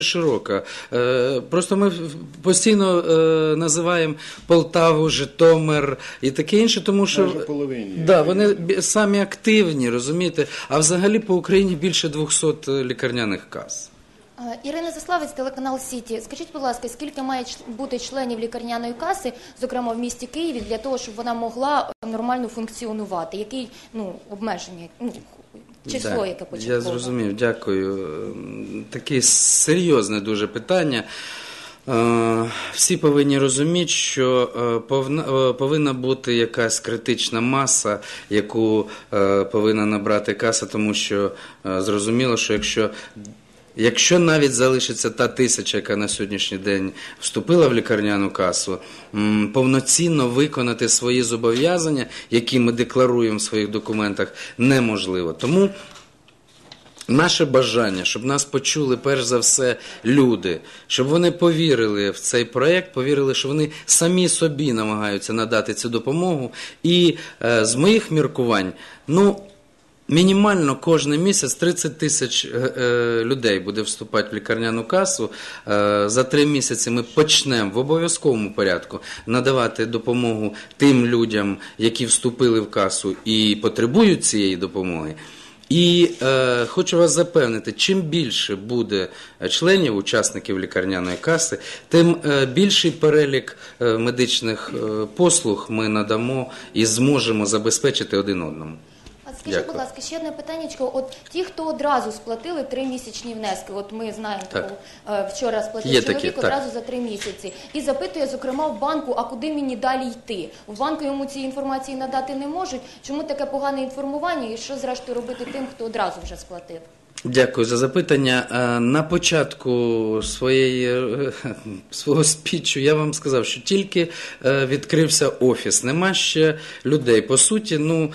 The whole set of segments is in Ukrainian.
Широка. Е, Просто ми постійно е, називаємо Полтаву, Житомир і таке інше, тому що половині. да, вони самі активні, розумієте? А взагалі по Україні більше 200 лікарняних кас. Е, Ірина Заславець, телеканал Сіті. Скажіть, будь ласка, скільки має бути членів лікарняної каси, зокрема в місті Києві, для того, щоб вона могла нормально функціонувати? Який ну обмеження, ну число, Да, яке початкове? Я зрозумів, дякую. Таке серйозне дуже питання. Е, Всі повинні розуміти, що е, е, повинна бути якась критична маса, яку повинна набрати каса, тому що зрозуміло, що якщо Якщо навіть залишиться та тисяча, яка на сьогоднішній день вступила в лікарняну касу, повноцінно виконати свої зобов'язання, які ми декларуємо в своїх документах, неможливо. Тому Наше бажання, щоб нас почули перш за все люди, щоб вони повірили в цей проект, повірили, що вони самі собі намагаються надати цю допомогу. І е, з моїх міркувань, ну. Мінімально кожен місяць 30 тисяч е, е, людей буде вступати в лікарняну касу. Е, за три місяці ми почнемо в обов'язковому порядку надавати допомогу тим людям, які вступили в касу і потребують цієї допомоги. І е, хочу вас запевнити, чим більше буде членів, учасників лікарняної каси, тим е, більший перелік е, медичних е, послуг ми надамо і зможемо забезпечити один одному. Скажіть, Дякую. будь ласка, ще одне питаннячко. От ті, хто одразу сплатили три місячні внески, от ми знаємо Так. таку, е, вчора сплатив Є чоловік такі, так. одразу за три місяці і запитує, зокрема, в банку, а куди мені далі йти? В банку йому цієї інформації надати не можуть. Чому таке погане інформування? І що зрештою робити тим, хто одразу вже сплатив? Дякую за запитання. Е, На початку своєї, е, свого спічу я вам сказав, що тільки е, відкрився офіс, нема ще людей. По суті, ну,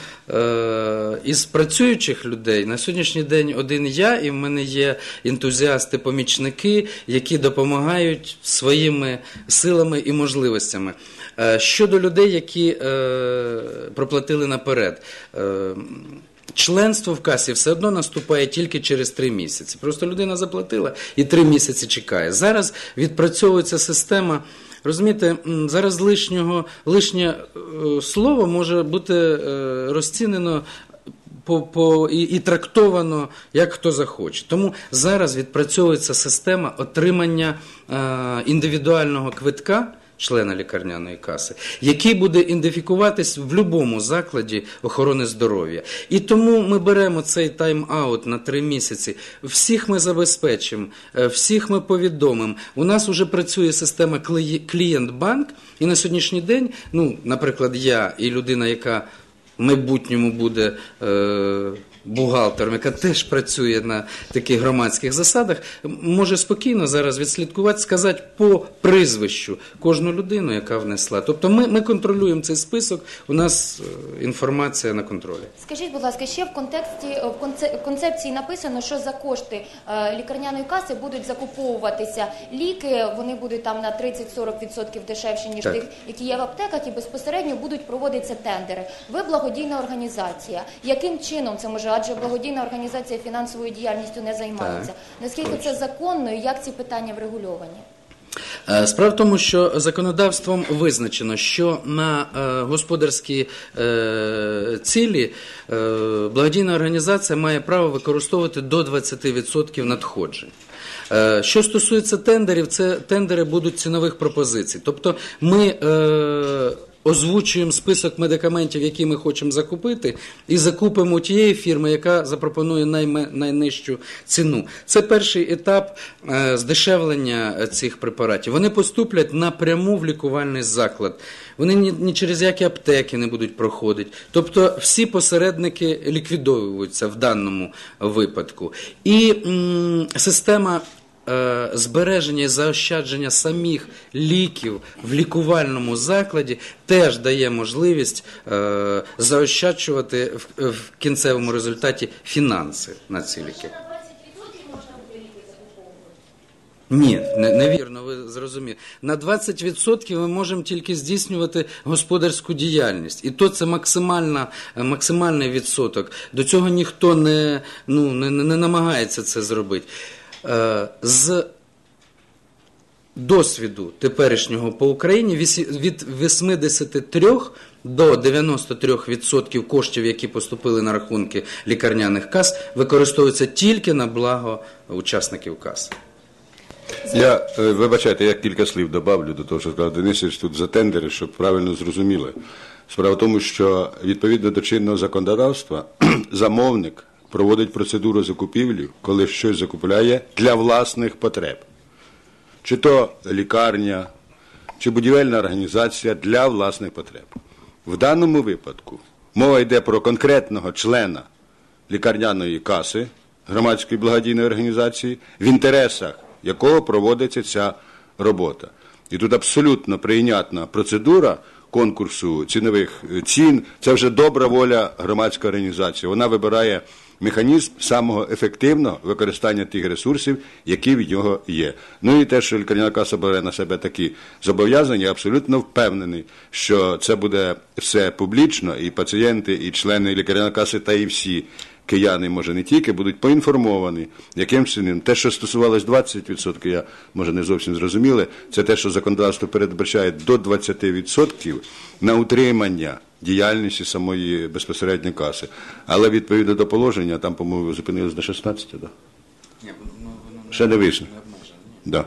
із працюючих людей на сьогоднішній день один я, і в мене є ентузіасти-помічники, які допомагають своїми силами і можливостями. Щодо людей, які проплатили наперед. Членство в касі все одно наступає тільки через три місяці. Просто людина заплатила і три місяці чекає. Зараз відпрацьовується система. Розумієте, зараз лишнього лишнє е, слово може бути е, розцінено по, по, і, і трактовано як хто захоче. Тому зараз відпрацьовується система отримання е, індивідуального квитка члена лікарняної каси, який буде ідентифікуватись в будь-якому закладі охорони здоров'я. І тому ми беремо цей тайм-аут на три місяці. Всіх ми забезпечимо, е, всіх ми повідомимо. У нас вже працює система клі- клієнт-банк, і на сьогоднішній день, ну, наприклад, я і людина, яка в майбутньому буде е, бухгалтером, яка теж працює на таких громадських засадах, може спокійно зараз відслідкувати, сказати по прізвищу кожну людину, яка внесла. Тобто ми, ми контролюємо цей список, у нас е, інформація на контролі. Скажіть, будь ласка, ще в контексті в конце- концепції написано, що за кошти е, лікарняної каси будуть закуповуватися ліки. Вони будуть там на 30-40% дешевші ніж Так. тих, які є в аптеках, і безпосередньо будуть проводитися тендери. Ви благодійна організація. Яким чином це може? Адже благодійна організація фінансовою діяльністю не займається. Наскільки це законно і як ці питання врегульовані? Е, Справа в тому, що законодавством визначено, що на е, господарські е, цілі благодійна організація має право використовувати до 20% надходжень. Що стосується тендерів, це тендери будуть цінових пропозицій. Тобто ми озвучуємо список медикаментів, які ми хочемо закупити, і закупимо тієї фірми, яка запропонує найнижчу ціну. Це перший етап е, здешевлення цих препаратів. Вони поступлять напряму в лікувальний заклад. Вони ні, через які аптеки не будуть проходити. Тобто всі посередники ліквідовуються в даному випадку. І м, система збереження і заощадження самих ліків в лікувальному закладі теж дає можливість е, заощаджувати в, кінцевому результаті фінанси на ці ліки. Ні, не- невірно, ви зрозуміли. На 20% ми можемо тільки здійснювати господарську діяльність. І то це максимальна, е, максимальний відсоток. До цього ніхто не, ну, не, не намагається це зробити. Е, З досвіду теперішнього по Україні від 83 до 93% коштів, які поступили на рахунки лікарняних кас, використовуються тільки на благо учасників кас. Я е, вибачайте, я кілька слів добавлю до того, що сказав Денисович тут за тендери, щоб правильно зрозуміли. Справа в тому, що відповідно до чинного законодавства замовник проводить процедуру закупівлі, коли щось закупляє для власних потреб. Чи то лікарня, чи будівельна організація для власних потреб. В даному випадку мова йде про конкретного члена лікарняної каси громадської благодійної організації, в інтересах якого проводиться ця робота. І тут абсолютно прийнятна процедура конкурсу цінових е, цін. Це вже добра воля громадської організації. Вона вибирає механізм самого ефективного використання тих ресурсів, які в нього є. Ну і те, що лікарняна каса бере на себе такі зобов'язання, абсолютно впевнений, що це буде все публічно, і пацієнти, і члени лікарняної каси, та і всі кияни, може не тільки, будуть поінформовані, яким чином. Те, що стосувалось 20%, я може не зовсім зрозуміли, це те, що законодавство передбачає до 20% на утримання діяльності самої безпосередньо каси. Але відповідно до положення, там, по-моєму, ви зупинились до 16, так? Да? Ще не вийшло. Да.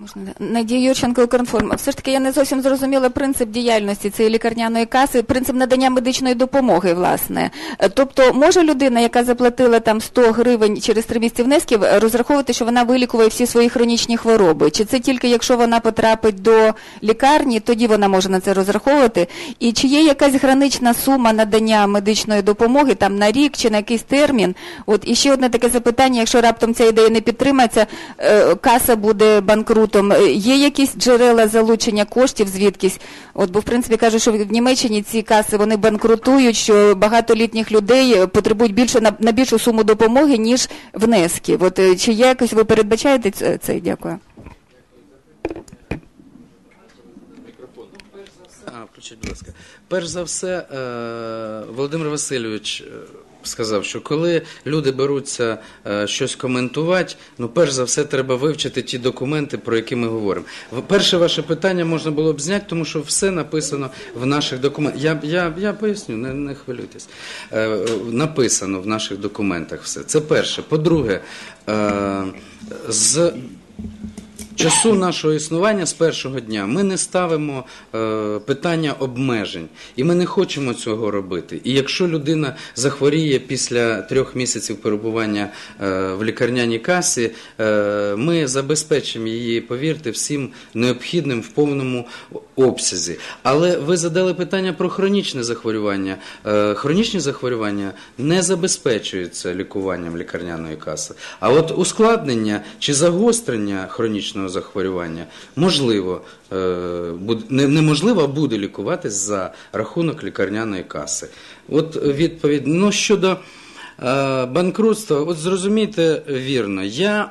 Можна Надія Юрченко, Укрінформ. Все ж таки я не зовсім зрозуміла принцип діяльності цієї лікарняної каси, принцип надання медичної допомоги, власне. Тобто, може людина, яка заплатила там 100 гривень через три місяці внесків, розраховувати, що вона вилікує всі свої хронічні хвороби? Чи це тільки якщо вона потрапить до лікарні, тоді вона може на це розраховувати? І чи є якась гранична сума надання медичної допомоги там на рік чи на якийсь термін? От і ще одне таке запитання: якщо раптом ця ідея не підтримається, е, каса буде банкрутом. Е, Є якісь джерела залучення коштів звідкись? От бо в принципі кажуть, що в Німеччині ці каси вони банкрутують, що багато літніх людей е, потребують більше на, на більшу суму допомоги ніж внески. От е, чи якось ви передбачаєте це? це? Дякую. А, включіть, будь ласка. Перш за все, Володимир Васильович сказав, що коли люди беруться е, щось коментувати, ну перш за все треба вивчити ті документи, про які ми говоримо. Перше ваше питання можна було б зняти, тому що все написано в наших документах. Я, я, я поясню, не, не хвилюйтесь. Е, написано в наших документах все. Це перше. По-друге, е, з часу нашого існування з першого дня ми не ставимо е, питання обмежень, і ми не хочемо цього робити. І якщо людина захворіє після трьох місяців перебування е, в лікарняній касі, е, ми забезпечимо її, повірте, всім необхідним в повному обсязі. Але ви задали питання про хронічне захворювання. Е, хронічні захворювання не забезпечуються лікуванням лікарняної каси. А от ускладнення чи загострення хронічного захворювання можливо, е, неможливо, буде лікуватись за рахунок лікарняної каси. От відповідь. Ну, щодо е, банкрутства, от зрозумійте вірно, я.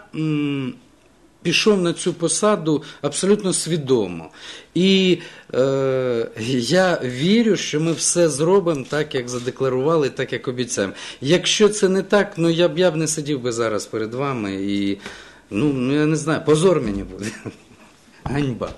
пішов на цю посаду абсолютно свідомо. І е, я вірю, що ми все зробимо так, як задекларували, так як обіцяємо. Якщо це не так, ну я б я б не сидів би зараз перед вами і ну, ну я не знаю, позор мені буде. Ганьба.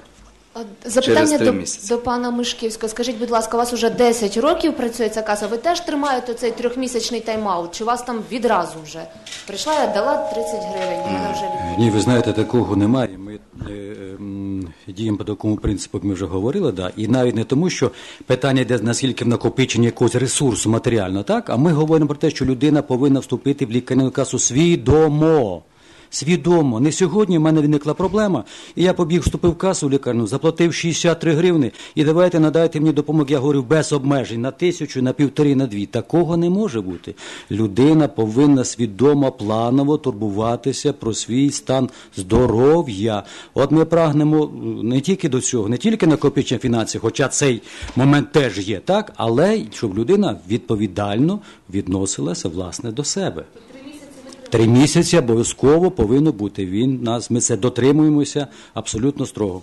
Запитання до, до пана Мишківського. Скажіть, будь ласка, у вас уже 10 років працює ця каса. Ви теж тримаєте цей трьохмісячний тайм-аут? Чи вас там відразу вже прийшла, я дала 30 гривень, і мене вже. Ні, ви знаєте, такого немає. Ми е, м, діємо по такому принципу, як ми вже говорили, да. і навіть не тому, що питання йде наскільки в накопиченні якогось ресурсу матеріально, так, а ми говоримо про те, що людина повинна вступити в лікарняну касу свідомо. Свідомо, не сьогодні в мене виникла проблема, і я побіг, вступив в касу в лікарню, заплатив 63 гривни, і давайте надайте мені допомогу, я говорю, без обмежень, на тисячу, на півтори, на дві. Такого не може бути. Людина повинна свідомо, планово турбуватися про свій стан здоров'я. От ми прагнемо е, не тільки до цього, не тільки накопичення фінансів, хоча цей момент теж є, так, але щоб людина відповідально відносилася власне до себе. Три місяці обов'язково повинно бути. Він нас, ми це дотримуємося абсолютно строго.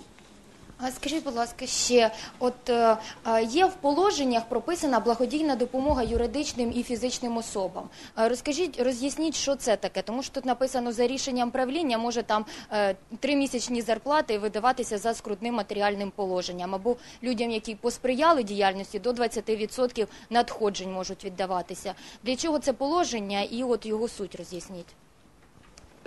Скажіть, будь ласка, ще от е, е, є в положеннях прописана благодійна допомога юридичним і фізичним особам. Е, Розкажіть, роз'ясніть, що це таке, тому що тут написано за рішенням правління може там е, тримісячні зарплати видаватися за скрутним матеріальним положенням, або людям, які посприяли діяльності, до 20% надходжень можуть віддаватися. Для чого це положення і от його суть роз'ясніть?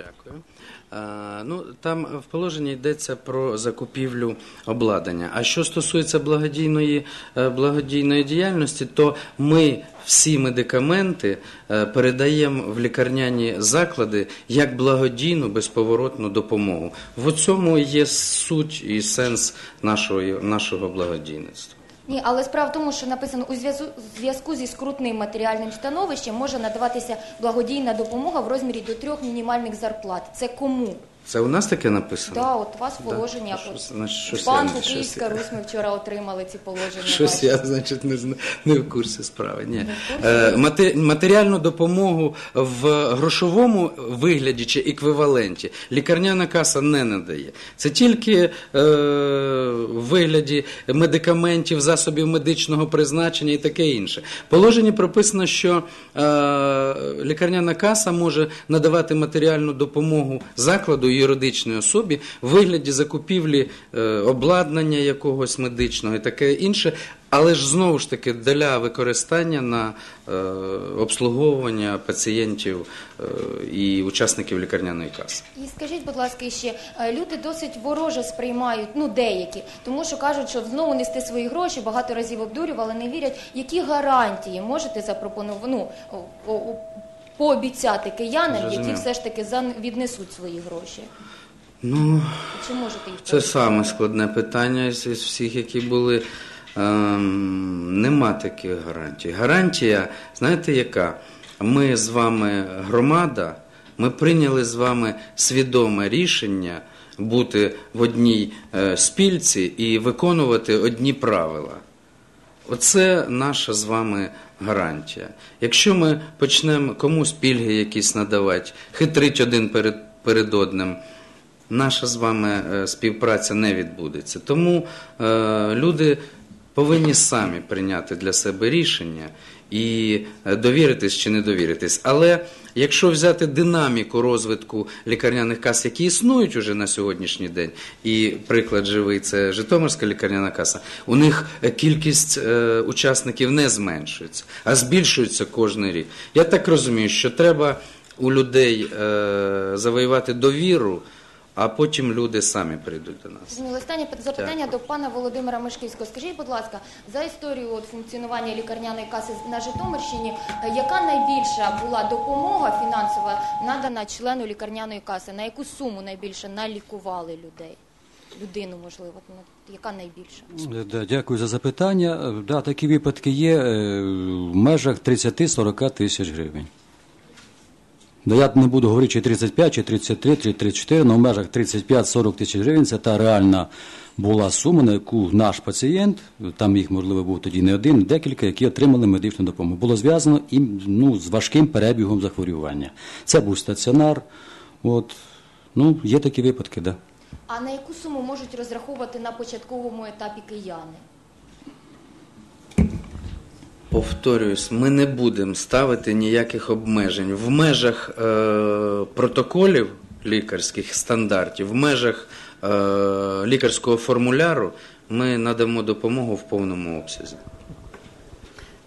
Дякую. А, ну, там в положенні йдеться про закупівлю обладнання. А що стосується благодійної, е, благодійної діяльності, то ми всі медикаменти е, передаємо в лікарняні заклади як благодійну безповоротну допомогу. В цьому є суть і сенс нашого, нашого благодійництва. Ні, але справа в тому, що написано у зв'язку зв'язку зі скрутним матеріальним становищем може надаватися благодійна допомога в розмірі до трьох мінімальних зарплат. Це кому? Це у нас таке написано? Да, от у вас положення. Що- от значить, щось банку я- Київська я- Русь ми вчора отримали ці положення. Щось я, значить, не, не в курсі справи. Ні. в курсі? Е, мате- матеріальну допомогу в грошовому вигляді чи еквіваленті лікарняна каса не надає. Це тільки е, в вигляді медикаментів, засобів медичного призначення і таке інше. В Положенні прописано, що е, лікарняна каса може надавати матеріальну допомогу закладу і юридичної особі в вигляді закупівлі е, обладнання якогось медичного і таке інше. Але ж знову ж таки для використання на е, обслуговування пацієнтів е, і учасників лікарняної каси. І скажіть, будь ласка, ще люди досить вороже сприймають, ну деякі, тому що кажуть, що знову нести свої гроші, багато разів обдурювали, не вірять. Які гарантії можете запропонувати, ну, пообіцяти киянам, які Зрозумів. все ж таки зан- віднесуть свої гроші? Ну, Чи можете їх Це саме складне питання із із всіх, які були. Ем, нема таких гарантій. Гарантія, знаєте, яка? Ми з вами громада, ми прийняли з вами свідоме рішення бути в одній е, спільці і виконувати одні правила. Оце наша з вами гарантія. Якщо ми почнемо комусь пільги якісь надавати, хитрить один перед, перед одним, наша з вами е, співпраця не відбудеться. Тому е, люди повинні самі прийняти для себе рішення і е, довіритись чи не довіритись. Але якщо взяти динаміку розвитку лікарняних кас, які існують уже на сьогоднішній день, і приклад живий це Житомирська лікарняна каса, у них кількість е, учасників не зменшується, а збільшується кожен рік. Я так розумію, що треба у людей е, завоювати довіру, а потім люди самі прийдуть до нас. Зрозуміло. Останнє пит- запитання до пана Володимира Мишківського. Скажіть, будь ласка, за історію от функціонування лікарняної каси на Житомирщині, е, яка найбільша була допомога фінансова надана члену лікарняної каси? На яку суму найбільше налікували людей? Людину, можливо, ну, яка найбільша? Е, Да, дякую за запитання. Е, Да, такі випадки є в межах 30-40 тисяч гривень. Да, я не буду говорити, чи 35, чи 33, чи 34, але в межах 35-40 тисяч гривень це та реальна була сума, на яку наш пацієнт, там їх, можливо, був тоді не один, декілька, які отримали медичну допомогу. Було зв'язано і, ну, з важким перебігом захворювання. Це був стаціонар. От, ну, є такі випадки, так. Да. А на яку суму можуть розраховувати на початковому етапі кияни? Повторююсь, ми не будемо ставити ніяких обмежень в межах е, протоколів лікарських стандартів, в межах е, лікарського формуляру ми надамо допомогу в повному обсязі.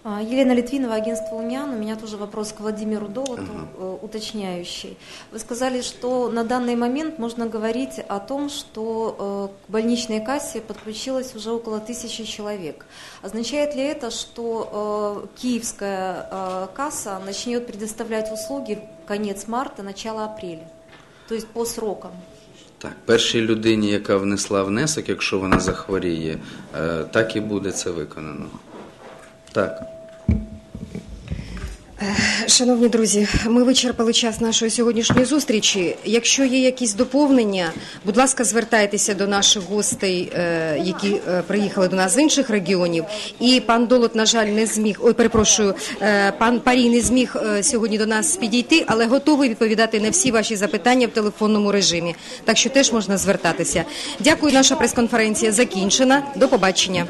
А, Елена Литвинова, агентство «Униан». У меня тоже вопрос к Владимиру Долоту, э, уточняющий. Вы сказали, что на данный момент можно говорить о том, что э, к больничной кассе подключилось уже около тысячи человек. Означает ли это, что э, киевская э, касса начнет предоставлять услуги конец марта, начало апреля? То есть по срокам? Так, першій людині, яка внесла внесок, якщо вона захворіє, е, так і буде це виконано. Так. Шановні друзі, ми вичерпали час нашої сьогоднішньої зустрічі. Якщо є якісь доповнення, будь ласка, звертайтеся до наших гостей, е, які е, приїхали до нас з інших регіонів. І пан Долот, на жаль, не зміг. Ой, перепрошую, е, пан Парій не зміг е, сьогодні до нас підійти, але готовий відповідати на всі ваші запитання в телефонному режимі. Так що теж можна звертатися. Дякую, наша прес-конференція закінчена. До побачення.